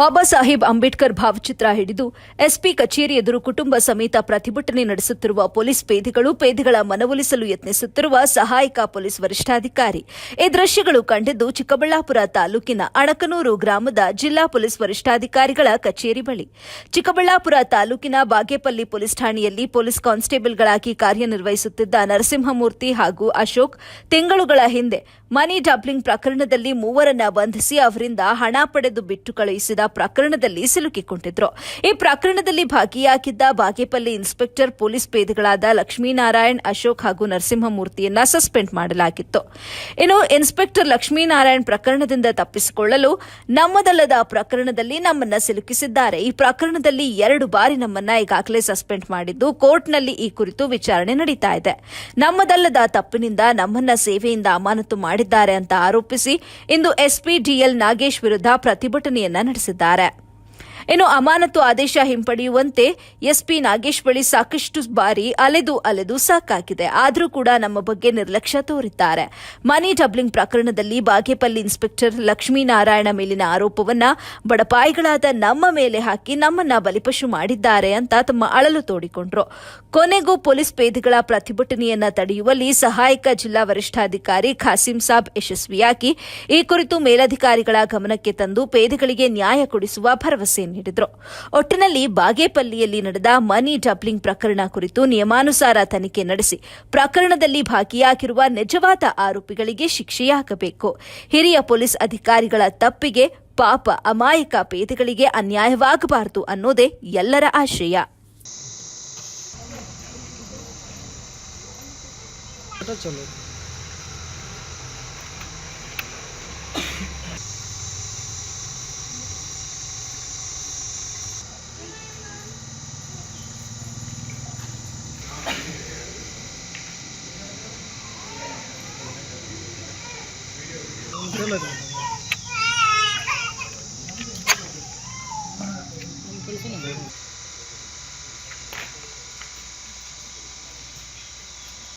ಬಾಬಾ ಸಾಹೇಬ್ ಅಂಬೇಡ್ಕರ್ ಭಾವಚಿತ್ರ ಹಿಡಿದು ಎಸ್ಪಿ ಕಚೇರಿ ಎದುರು ಕುಟುಂಬ ಸಮೇತ ಪ್ರತಿಭಟನೆ ನಡೆಸುತ್ತಿರುವ ಪೊಲೀಸ್ ಪೇದಿಗಳು ಪೇದಿಗಳ ಮನವೊಲಿಸಲು ಯತ್ನಿಸುತ್ತಿರುವ ಸಹಾಯಕ ಪೊಲೀಸ್ ವರಿಷ್ಠಾಧಿಕಾರಿ. ಈ ದೃಶ್ಯಗಳು ಕಂಡಿದ್ದು ಚಿಕ್ಕಬಳ್ಳಾಪುರ ತಾಲೂಕಿನ ಅಣಕನೂರು ಗ್ರಾಮದ ಜಿಲ್ಲಾ ಪೊಲೀಸ್ ವರಿಷ್ಠಾಧಿಕಾರಿಗಳ ಕಚೇರಿ ಬಳಿ. ಚಿಕ್ಕಬಳ್ಳಾಪುರ ತಾಲೂಕಿನ ಬಾಗೇಪಲ್ಲಿ ಪೊಲೀಸ್ ಠಾಣೆಯಲ್ಲಿ ಪೊಲೀಸ್ ಕಾನ್ಸ್ಟೇಬಲ್ಗಳಾಗಿ ಕಾರ್ಯನಿರ್ವಹಿಸುತ್ತಿದ್ದ ನರಸಿಂಹಮೂರ್ತಿ ಹಾಗೂ ಅಶೋಕ್ ತಿಂಗಳುಗಳ ಹಿಂದೆ ಮನಿ ಡಬ್ಲಿಂಗ್ ಪ್ರಕರಣದಲ್ಲಿ ಮೂವರನ್ನ ಬಂಧಿಸಿ ಅವರಿಂದ ಹಣ ಪಡೆದು ಬಿಟ್ಟು ಕಳುಹಿಸಿದ ಪ್ರಕರಣದಲ್ಲಿ ಸಿಲುಕಿಕೊಂಡಿದ್ರು. ಈ ಪ್ರಕರಣದಲ್ಲಿ ಭಾಗಿಯಾಗಿದ್ದ ಬಾಗೇಪಲ್ಲಿ ಇನ್ಸ್ಪೆಕ್ಟರ್ ಪೊಲೀಸ್ ಪೇದೆಗಳಾದ ಲಕ್ಷ್ಮೀನಾರಾಯಣ್, ಅಶೋಕ್ ಹಾಗೂ ನರಸಿಂಹಮೂರ್ತಿಯನ್ನ ಸಸ್ಪೆಂಡ್ ಮಾಡಲಾಗಿತ್ತು. ಇನ್ನು ಇನ್ಸ್ಪೆಕ್ಟರ್ ಲಕ್ಷ್ಮೀನಾರಾಯಣ್ ಪ್ರಕರಣದಿಂದ ತಪ್ಪಿಸಿಕೊಳ್ಳಲು ನಮ್ಮದಲ್ಲದ ಪ್ರಕರಣದಲ್ಲಿ ನಮ್ಮನ್ನ ಸಿಲುಕಿಸಿದ್ದಾರೆ. ಈ ಪ್ರಕರಣದಲ್ಲಿ ಎರಡು ಬಾರಿ ನಮ್ಮನ್ನ ಈಗಾಗಲೇ ಸಸ್ಪೆಂಡ್ ಮಾಡಿದ್ದು ಕೋರ್ಟ್ನಲ್ಲಿ ಈ ಕುರಿತು ವಿಚಾರಣೆ ನಡೀತಾ ಇದೆ. ನಮ್ಮದಲ್ಲದ ತಪ್ಪಿನಿಂದ ನಮ್ಮನ್ನ ಸೇವೆಯಿಂದ ಅಮಾನತು ಮಾಡಿದ್ದಾರೆ ಅಂತ ಆರೋಪಿಸಿ ಇಂದು ಎಸ್ಪಿ ಡಿಎಲ್ ನಾಗೇಶ್ ವಿರುದ್ಧ ಪ್ರತಿಭಟನೆಯನ್ನ ನಡೆಸಿದ್ದಾರೆ. ತಿಳಿಸಿದ್ದಾರೆ ಇನ್ನು ಅಮಾನತು ಆದೇಶ ಹಿಂಪಡೆಯುವಂತೆ ಎಸ್ಪಿ ನಾಗೇಶ್ ಬಳಿ ಸಾಕಷ್ಟು ಬಾರಿ ಅಲೆದು ಅಲೆದು ಸಾಕಾಗಿದೆ. ಆದರೂ ಕೂಡ ನಮ್ಮ ಬಗ್ಗೆ ನಿರ್ಲಕ್ಷ್ಯ ತೋರಿದ್ದಾರೆ. ಮನಿ ಡಬ್ಲಿಂಗ್ ಪ್ರಕರಣದಲ್ಲಿ ಬಾಗೇಪಲ್ಲಿ ಇನ್ಸ್ಪೆಕ್ಟರ್ ಲಕ್ಷ್ಮೀನಾರಾಯಣ ಮೇಲಿನ ಆರೋಪವನ್ನ ಬಡಪಾಯಿಗಳಾದ ನಮ್ಮ ಮೇಲೆ ಹಾಕಿ ನಮ್ಮನ್ನ ಬಲಿಪಶು ಮಾಡಿದ್ದಾರೆ ಅಂತ ತಮ್ಮ ಅಳಲು ತೋಡಿಕೊಂಡ್ರು. ಕೊನೆಗೂ ಪೊಲೀಸ್ ಪೇದೆಗಳ ಪ್ರತಿಭಟನೆಯನ್ನ ತಡೆಯುವಲ್ಲಿ ಸಹಾಯಕ ಜಿಲ್ಲಾ ವರಿಷ್ಠಾಧಿಕಾರಿ ಖಾಸಿಂ ಸಾಬ್ ಯಶಸ್ವಿಯಾಗಿ ಈ ಕುರಿತು ಮೇಲಧಿಕಾರಿಗಳ ಗಮನಕ್ಕೆ ತಂದು ಪೇದೆಗಳಿಗೆ ನ್ಯಾಯ ಕೊಡಿಸುವ ಭರವಸೆ ನೀಡಿದ್ರು. ಒಟ್ಟಿನಲ್ಲಿ ಬಾಗೇಪಲ್ಲಿಯಲ್ಲಿ ನಡೆದ ಮನಿ ಡಬ್ಲಿಂಗ್ ಪ್ರಕರಣ ಕುರಿತು ನಿಯಮಾನುಸಾರ ತನಿಖೆ ನಡೆಸಿ, ಪ್ರಕರಣದಲ್ಲಿ ಭಾಗಿಯಾಗಿರುವ ನಿಜವಾದ ಆರೋಪಿಗಳಿಗೆ ಶಿಕ್ಷೆಯಾಗಬೇಕು. ಹಿರಿಯ ಪೊಲೀಸ್ ಅಧಿಕಾರಿಗಳ ತಪ್ಪಿಗೆ ಪಾಪ, ಅಮಾಯಕ ಪೇದೆಗಳಿಗೆ ಅನ್ಯಾಯವಾಗಬಾರದು ಅನ್ನೋದೇ ಎಲ್ಲರ ಆಶಯ. Pero.